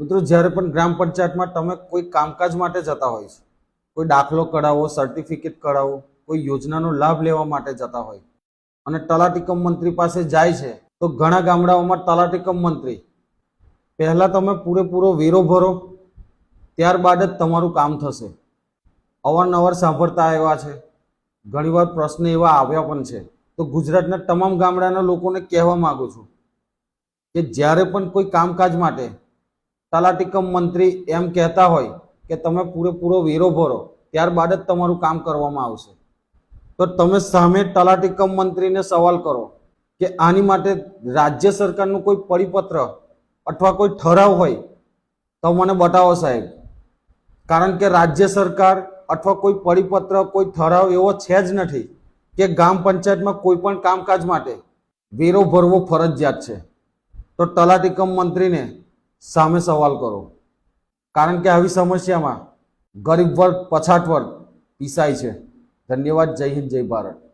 મિત્રો, જ્યારે પણ ગ્રામ પંચાયતમાં તમે કોઈ કામકાજ માટે જતા હોય છે, કોઈ દાખલો કઢાવો સર્ટિફિકેટ કઢાવો, કોઈ યોજનાનો લાભ લેવા માટે જતા હોય, અને તલાટીકમ મંત્રી પાસે જાય છે, તો ઘણા ગામડાઓમાં તલાટીકમ મંત્રી, પહેલાં તમે પૂરેપૂરો વેરો ભરો, ત્યારબાદ જ તમારું કામ થશે. અવારનવાર સાંભળતા આવ્યા છે, ઘણીવાર પ્રશ્ન એવા આવ્યા પણ છે. તો ગુજરાતના તમામ ગામડાના લોકોને કહેવા માગું છું કે જ્યારે પણ કોઈ કામકાજ માટે તલાટીકમ મંત્રી એમ કહેતા હોય કે તમે પૂરેપૂરો વેરો ભરો, ત્યારબાદ જ તમારું કામ કરવામાં આવશે. તો તમે સામે તલાટીકમ મંત્રીને સવાલ કરો કે આની માટે રાજ્ય સરકારનું કોઈ પરિપત્ર અથવા કોઈ ઠરાવ હોય તો મને બતાવો સાહેબ. કારણ કે રાજ્ય સરકાર અથવા કોઈ પરિપત્ર, કોઈ ઠરાવ એવો છે જ નથી કે ગામ પંચાયતમાં કોઈ પણ કામકાજ માટે વેરો ભરવો ફરજિયાત છે. તો તલાટીકમ મંત્રીને સામે સવાલ કરો. કારણ કે આવી સમસ્યામાં ગરીબ વર્ગ, પછાત વર્ગ પીસાય છે. ધન્યવાદ. જય હિન્દ, જય ભારત.